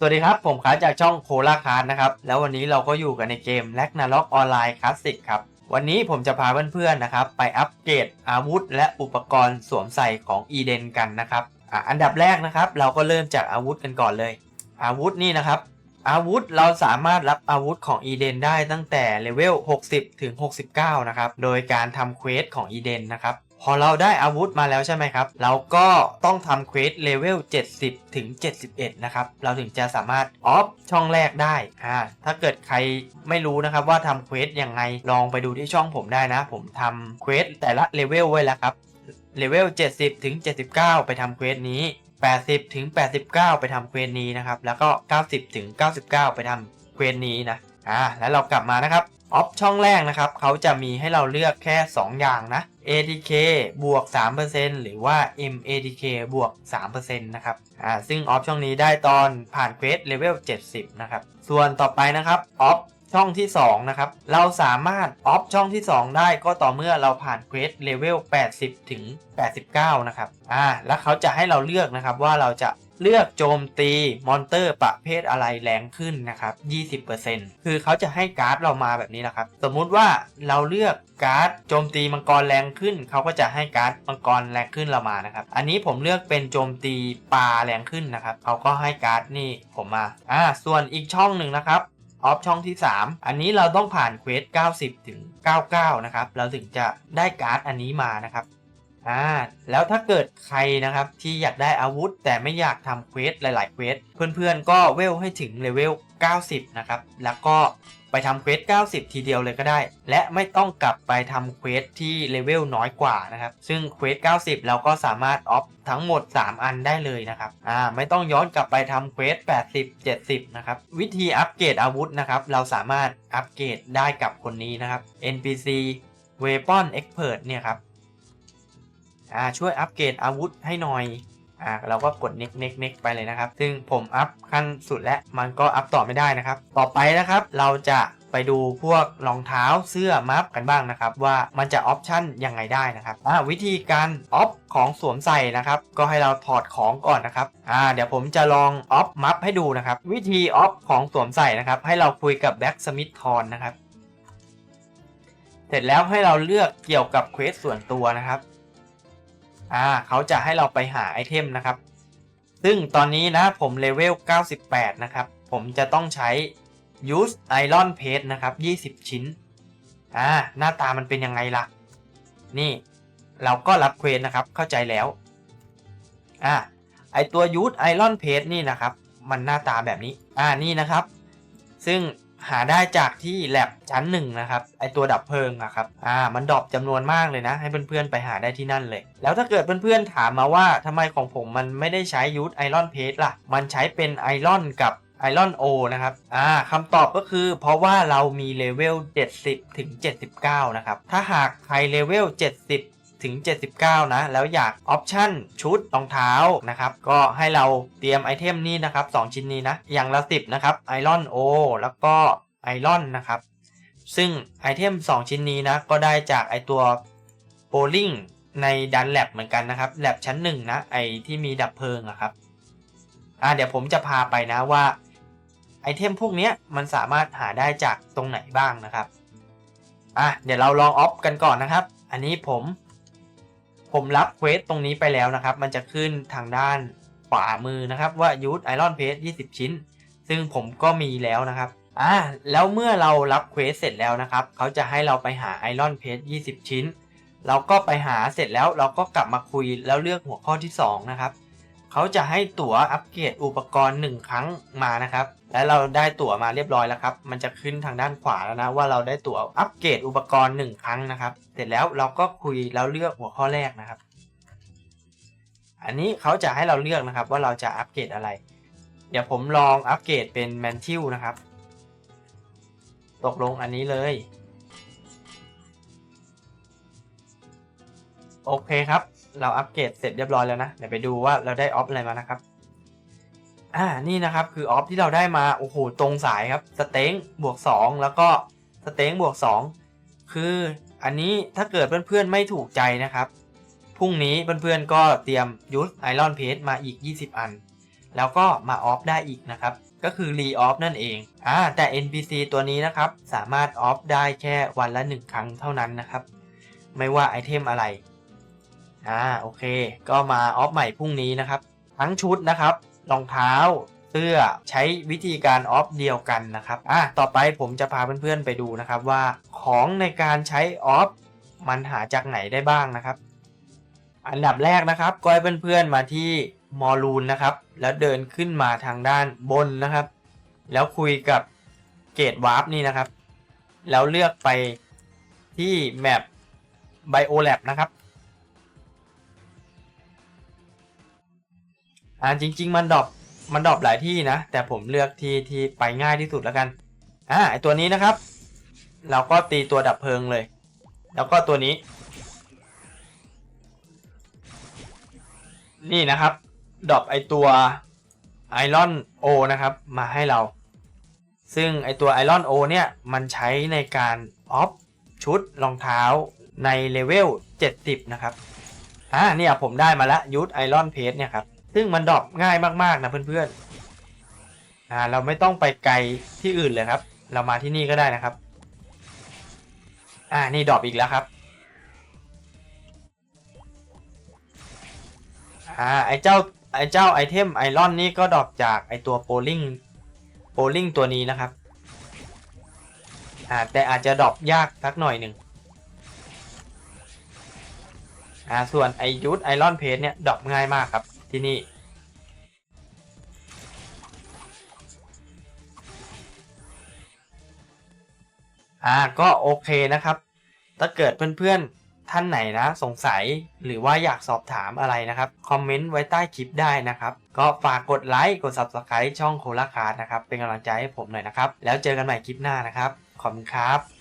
สวัสดีครับ ผมค้าจากช่องโคลาคาร์นะครับ แล้ววันนี้เราก็อยู่กันในเกม l a g n a r o k ออนไลน์คลาสสิกครับ วันนี้ผมจะพาเพื่อนๆนะครับ ไปอัปเกรดอาวุธ และอุปกรณ์สวมใส่ของอีเดนกันนะครับออันดับแรกนะครับ เราก็เริ่มจากอาวุธกันก่อนเลย อาวุธนี่นะครับ อาวุธเราสามารถรับอาวุธของอีเดนได้ตั้งแต่เลเวล60 ถึง 69 นะครับ โดยการทำเควสของอีเดนนะครับ พอเราได้อาวุธมาแล้วใช่ไหมครับ เราก็ต้องทำเควสเลเวล 70 ถึง 71 นะครับ เราถึงจะสามารถออฟช่องแรกได้ อ่า ถ้าเกิดใครไม่รู้นะครับว่าทำเควสยังไง ลองไปดูที่ช่องผมได้นะ ผมทำเควสแต่ละเลเวลไว้แล้วครับ เลเวล 70 ถึง 79 ไปทำเควสนี้ 80 ถึง 89 ไปทำเควสนี้นะครับ แล้วก็ 90 ถึง 99 ไปทำเควสนี้นะ อ่าแล้วเรากลับมานะครับออฟช่องแรกนะครับเขาจะมีให้เราเลือกแค่ 2 อย่างนะ ATK บวก 3%หรือว่า MATK บวก 3%นะครับอ่าซึ่งออฟช่องนี้ได้ตอนผ่านเควสเลเวล 70 นะครับ ส่วนต่อไปนะครับออฟช่องที่ 2 นะครับ เราสามารถออฟช่องที่ 2 ได้ก็ต่อเมื่อเราผ่านเควสเลเวล 80 ถึง 89 นะครับอ่าแล้วเขาจะให้เราเลือกนะครับว่าเราจะ เลือกโจมตีมอนเตอร์ประเภทอะไรแรงขึ้นนะครับ 20%คือเขาจะให้การ์ดเรามาแบบนี้นะครับ สมมุติว่าเราเลือกการ์ดโจมตีมังกรแรงขึ้น เขาก็จะให้การ์ดมังกรแรงขึ้นเรามานะครับ อันนี้ผมเลือกเป็นโจมตีปลาแรงขึ้นนะครับ เขาก็ให้การ์ดนี่ผมมา อ่า ส่วนอีกช่องหนึ่งนะครับออฟช่องที่ 3 อันนี้เราต้องผ่านเควส 90 ถึง 99 นะครับ เราถึงจะได้การ์ดอันนี้มานะครับ อ่าแล้วถ้าเกิดใครนะครับที่อยากได้อาวุธ แต่ไม่อยากทำเควสหลาย ๆเควสเพื่อนๆก็เวลให้ถึงเลเวล 90 นะครับ แล้วก็ไปทำเควส 90 ทีเดียวเลยก็ได้ และไม่ต้องกลับไปทำเควสที่เลเวลน้อยกว่านะครับ ซึ่งเควส 90 เราก็สามารถออฟทั้งหมด 3 อันได้เลยนะครับ อ่า ไม่ต้องย้อนกลับไปทำเควส 80 70 นะครับ วิธีอัปเกรดอาวุธนะครับ เราสามารถอัปเกรดได้กับคนนี้นะครับ NPC Weapon Expert เนี่ยครับ อ่าช่วยอัปเกรดอาวุธให้หน่อยอ่าเราก็กด next next next ไปเลยนะครับ ซึ่งผมอัพขั้นสุดแล้วมันก็อัพต่อไม่ได้นะครับ ต่อไปนะครับเราจะไปดูพวกรองเท้าเสื้อมัฟกันบ้างนะครับ ว่ามันจะออปชั่นยังไงได้นะครับอ่าวิธีการออฟของสวมใส่นะครับ ก็ให้เราถอดของก่อนนะครับอ่าเดี๋ยวผมจะลองออฟมัฟให้ดูนะครับ วิธีออฟของสวมใส่นะครับ ให้เราคุยกับแบ็กสมิธทอนนะครับ เสร็จแล้วให้เราเลือกเกี่ยวกับเควสส่วนตัวนะครับ อ่าเขาจะให้เราไปหาไอเทมนะครับ ซึ่งตอนนี้นะผมเลเวล 98 นะครับ ผมจะต้องใช้ use iron plate นะครับ 20 ชิ้น อ่า หน้าตามันเป็นยังไงล่ะ นี่ เราก็รับเควสนะครับ เข้าใจแล้ว อ่า ไอตัว use iron plate นี่นะครับ มันหน้าตาแบบนี้ อ่า นี่นะครับ ซึ่ง หาได้จากที่แลบชั้นหนึ่งนะครับไอตัวดับเพลิงอะครับอ่ามันดรอปจำนวนมากเลยนะ ให้เพื่อนๆไปหาได้ที่นั่นเลย แล้วถ้าเกิดเพื่อนๆถามมาว่าทำไมของผมมันไม่ได้ใช้ยูทไอรอนเพสล่ะ มันใช้เป็นไอรอนกับไอรอนโอนะครับ อ่าคำตอบก็คือเพราะว่าเรามีเลเวล 70 ถึง 79 นะครับ ถ้าหากใครเลเวล 70 ถึง 79 นะ แล้วอยากออปชั่นชุดรองเท้านะครับ ก็ให้เราเตรียมไอเทมนี้นะครับ 2 ชิ้นนี้นะ อย่างละ 10 นะครับไอรอนโอแล้วก็ไอรอนนะครับ ซึ่งไอเทม 2 ชิ้นนี้นะ ก็ได้จากไอตัวโ o ลิงในดันแลบเหมือนกันนะครับแลบชั้นหนึ่งนะไอที่มีดับเพลิงอะครับอ่าเดี๋ยวผมจะพาไปนะว่าไอเทมพวกนี้มันสามารถหาได้จากตรงไหนบ้างนะครับอะเดี๋ยวเราลองออฟกันก่อนนะครับ อันนี้ผม ผมรับเควสตรงนี้ไปแล้วนะครับ มันจะขึ้นทางด้านขวามือนะครับ ว่ายูทไอรอนเพจ20 ชิ้น ซึ่งผมก็มีแล้วนะครับอ่าแล้วเมื่อเรารับเควสเสร็จแล้วนะครับ เขาจะให้เราไปหาไอรอนเพจ20 ชิ้น เราก็ไปหาเสร็จแล้วเราก็กลับมาคุยแล้วเลือกหัวข้อที่ 2 นะครับ เขาจะให้ตั๋วอัปเกรดอุปกรณ์ 1 ครั้งมานะครับ และเราได้ตั๋วมาเรียบร้อยแล้วครับ มันจะขึ้นทางด้านขวาแล้วนะว่าเราได้ตั๋วอัปเกรดอุปกรณ์ 1 ครั้งนะครับ เสร็จแล้วเราก็คุยแล้วเลือกหัวข้อแรกนะครับ อันนี้เขาจะให้เราเลือกนะครับว่าเราจะอัปเกรดอะไร เดี๋ยวผมลองอัปเกรดเป็นแมนทิลนะครับ ตกลงอันนี้เลย โอเคครับ เราอัปเกรดเสร็จเรียบร้อยแล้วนะเดี๋ยวไปดูว่าเราได้ออฟอะไรมานะครับอ่านี่นะครับคือออฟที่เราได้มาโอ้โหตรงสายครับสเต็งบวก2แล้วก็สเต็งบวก2คืออันนี้ถ้าเกิดเพื่อนๆไม่ถูกใจนะครับพรุ่งนี้เพื่อนๆก็เตรียมยูสไอรอนเพสมาอีก 20 อัน แล้วก็มาออฟได้อีกนะครับ ก็คือรีออฟนั่นเองอ่าแต่ NPC ตัวนี้นะครับ สามารถออฟได้แค่วันละ 1 ครั้งเท่านั้นนะครับ ไม่ว่าไอเทมอะไร อ่าโอเค ก็มาออฟใหม่พรุ่งนี้นะครับ ทั้งชุดนะครับรองเท้าเสื้อใช้วิธีการออฟเดียวกันนะครับอะต่อไปผมจะพาเพื่อนๆไปดูนะครับว่าของในการใช้ออฟมันหาจากไหนได้บ้างนะครับ อันดับแรกนะครับก็ให้เพื่อนๆมาที่มอลูนนะครับ แล้วเดินขึ้นมาทางด้านบนนะครับ แล้วคุยกับเกตวาร์ปนี่นะครับ แล้วเลือกไปที่แมปไบโอแลบนะครับ อ่าจริง ๆ มันดรอปมันดรอปหลายที่นะ แต่ผมเลือกที่ที่ไปง่ายที่สุดแล้วกันอ่าไอตัวนี้นะครับ เราก็ตีตัวดับเพลิงเลย แล้วก็ตัวนี้ นี่นะครับดรอปไอตัวไอรอนโอนะครับ มาให้เรา ซึ่งไอตัวไอรอนโอเนี่ย มันใช้ในการออฟชุดรองเท้าในเลเวล 70 นะครับ อ่าเนี่ยผมได้มาแล้วยูทไอรอนเพสเนี่ยครับ ซึ่งมันดรอปง่ายมากๆนะเพื่อนๆอ่าเราไม่ต้องไปไกลที่อื่นเลยครับ เรามาที่นี่ก็ได้นะครับ อ่านี่ดรอปอีกแล้วครับอ่าไอเจ้าไอเจ้าไอเทมไอรอนนี่ก็ดรอปจากไอตัวโปลิงโปลิงตัวนี้นะครับอ่าแต่อาจจะดรอปยากสักหน่อยหนึ่งอ่าส่วนไอยูทไอรอนเพสเนี่ยดรอปง่ายมากครับ ที่นี่ อ่าก็โอเคนะครับ ถ้าเกิดเพื่อนๆท่านไหนนะ สงสัยหรือว่าอยากสอบถามอะไรนะครับ คอมเมนต์ไว้ใต้คลิปได้นะครับ ก็ฝากกดไลค์กด Subscribe ช่องโคลาคาร์นะครับ เป็นกำลังใจให้ผมหน่อยนะครับ แล้วเจอกันใหม่คลิปหน้านะครับ ขอบคุณครับ